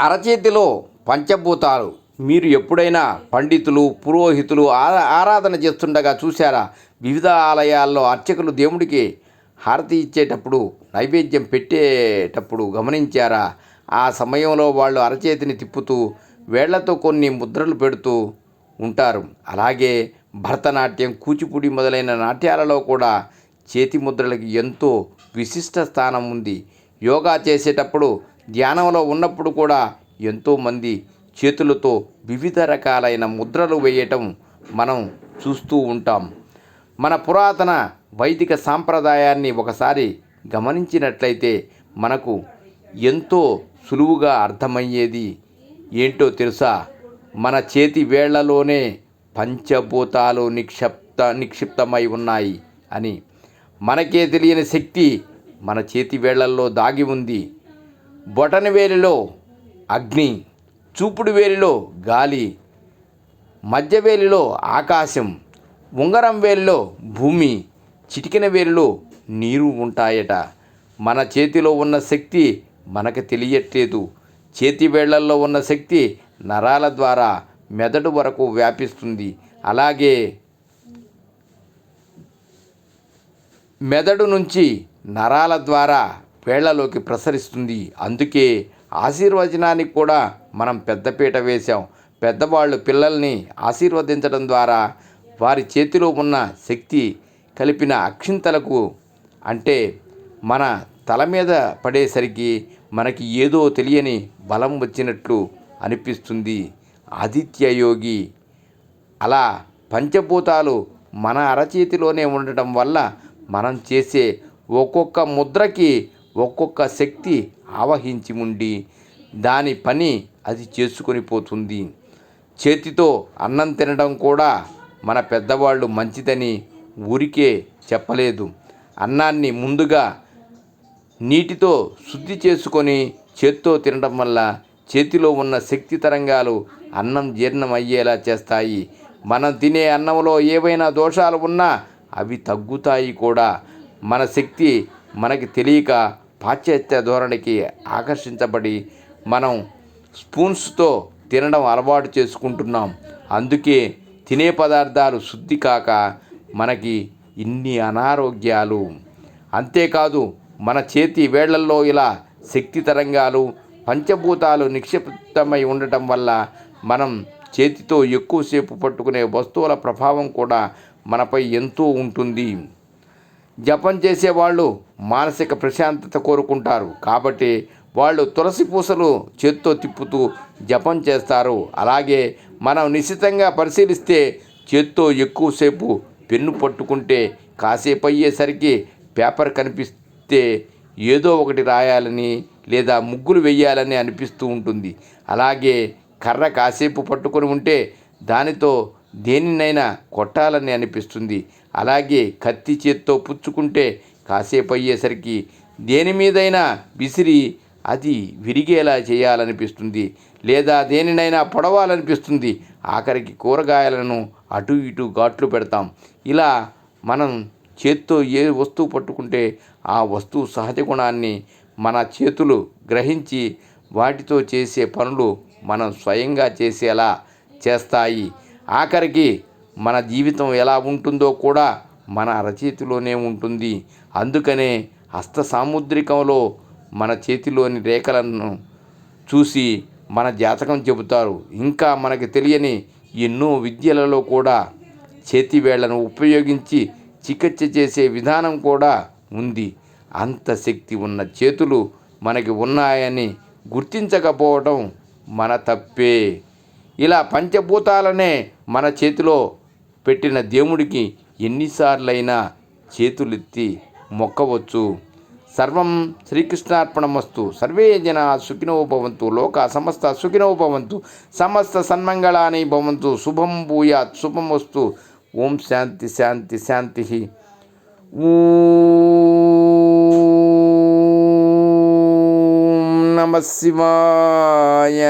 అరచేతిలో పంచభూతాలు. మీరు ఎప్పుడైనా పండితులు పురోహితులు ఆరా ఆరాధన చేస్తుండగా చూశారా? వివిధ ఆలయాల్లో అర్చకులు దేవుడికి హారతి ఇచ్చేటప్పుడు నైవేద్యం పెట్టేటప్పుడు గమనించారా? ఆ సమయంలో వాళ్ళు అరచేతిని తిప్పుతూ వేళ్ళతో కొన్ని ముద్రలు పెడుతూ ఉంటారు. అలాగే భరతనాట్యం కూచిపూడి మొదలైన నాట్యాలలో కూడా చేతి ముద్రలకి ఎంతో విశిష్ట స్థానం ఉంది. యోగా చేసేటప్పుడు ధ్యానంలో ఉన్నప్పుడు కూడా ఎంతోమంది చేతులతో వివిధ రకాలైన ముద్రలు వేయటం మనం చూస్తూ ఉంటాం. మన పురాతన వైదిక సాంప్రదాయాన్ని ఒకసారి గమనించినట్లయితే మనకు ఎంతో సులువుగా అర్థమయ్యేది ఏంటో తెలుసా? మన చేతి వేళ్ళలోనే పంచభూతాలు నిక్షిప్త నిక్షిప్తమై ఉన్నాయి అని. మనకే తెలియని శక్తి మన చేతి వేళ్ళల్లో దాగి ఉంది. బొటన వేలిలో అగ్ని చూపుడు వేలిలో గాలి మధ్య వేలిలో ఆకాశం ఉంగరం వేలిలో భూమి చిటికిన వేలిలో నీరు ఉంటాయట. మన చేతిలో ఉన్న శక్తి మనకు తెలియట్లేదు. చేతి వేళ్ళల్లో ఉన్న శక్తి నరాల ద్వారా మెదడు వరకు వ్యాపిస్తుంది. అలాగే మెదడు నుంచి నరాల ద్వారా వేళ్ళలోకి ప్రసరిస్తుంది. అందుకే ఆశీర్వచనానికి కూడా మనం పెద్దపీట వేశాం. పెద్దవాళ్ళు పిల్లల్ని ఆశీర్వదించడం ద్వారా వారి చేతిలో ఉన్న శక్తి కలిపిన అక్షింతలకు అంటే మన తల మీద పడేసరికి మనకి ఏదో తెలియని బలం వచ్చినట్లు అనిపిస్తుంది. ఆదిత్య యోగి అలా పంచభూతాలు మన అరచేతిలోనే ఉండటం వల్ల మనం చేసే ఒక్కొక్క ముద్రకి ఒక్కొక్క శక్తి ఆవహించి ఉండి దాని పని అది చేసుకొని పోతుంది. చేతితో అన్నం తినడం కూడా మన పెద్దవాళ్ళు మంచిదని ఊరికే చెప్పలేదు. అన్నాన్ని ముందుగా నీటితో శుద్ధి చేసుకొని చేత్తో తినడం వల్ల చేతిలో ఉన్న శక్తి తరంగాలు అన్నం జీర్ణం అయ్యేలా చేస్తాయి. మనం తినే అన్నంలో ఏవైనా దోషాలు ఉన్నా అవి తగ్గుతాయి కూడా. మన శక్తి మనకి తెలియక పాశ్చాత్య ధోరణికి ఆకర్షించబడి మనం స్పూన్స్తో తినడం అలవాటు చేసుకుంటున్నాం. అందుకే తినే పదార్థాలు శుద్ధి కాక మనకి ఇన్ని అనారోగ్యాలు. అంతేకాదు మన చేతి వేళ్ళల్లో ఇలా శక్తి తరంగాలు పంచభూతాలు నిక్షిప్తమై ఉండటం వల్ల మనం చేతితో ఎక్కువసేపు పట్టుకునే వస్తువుల ప్రభావం కూడా మనపై ఎంతో ఉంటుంది. జపం చేసేవాళ్ళు మానసిక ప్రశాంతత కోరుకుంటారు. కాబట్టి వాళ్ళు తులసి పూసలు చేత్తో తిప్పుతూ జపం చేస్తారు. అలాగే మనం నిశ్చితంగా పరిశీలిస్తే చేత్తో ఎక్కువసేపు పెన్ను పట్టుకుంటే కాసేపు అయ్యేసరికి పేపర్ కనిపిస్తే ఏదో ఒకటి రాయాలని లేదా ముగ్గులు వేయాలని అనిపిస్తూ ఉంటుంది. అలాగే కర్ర కాసేపు పట్టుకొని ఉంటే దానితో దేనినైనా కొట్టాలని అనిపిస్తుంది. అలాగే కత్తి చేత్తో పుచ్చుకుంటే కాసేపు అయ్యేసరికి దేని మీదైనా విసిరి అది విరిగేలా చేయాలనిపిస్తుంది లేదా దేనినైనా పొడవాలనిపిస్తుంది. ఆఖరికి కూరగాయలను అటు ఇటు ఘాట్లు పెడతాం. ఇలా మనం చేత్తో ఏ వస్తువు పట్టుకుంటే ఆ వస్తువు సహజ గుణాన్ని మన చేతులు గ్రహించి వాటితో చేసే పనులు మనం స్వయంగా చేసేలా చేస్తాయి. ఆఖరికి మన జీవితం ఎలా ఉంటుందో కూడా మన అరచేతిలోనే ఉంటుంది. అందుకనే హస్త సాముద్రికంలో మన చేతిలోని రేఖలను చూసి మన జాతకం చెబుతారు. ఇంకా మనకి తెలియని ఎన్నో విద్యలలో కూడా చేతి వేళ్ళను ఉపయోగించి చికిత్స చేసే విధానం కూడా ఉంది. అంత శక్తి ఉన్న చేతులు మనకి ఉన్నాయని గుర్తించకపోవటం మన తప్పే. ఇలా పంచభూతాలనే మన చేతిలో పెట్టిన దేవుడికి ఎన్నిసార్లైనా చేతులెత్తి మొక్కవచ్చు. సర్వం శ్రీకృష్ణార్పణమస్తు. సర్వే జన సుఖినో భవంతు. లోక సమస్త సుఖినో భవంతు. సమస్త సన్మంగళాని భవంతు. శుభం భూయాత్. శుభం వస్తు ఓం శాంతి శాంతి శాంతి. నమ శివాయ.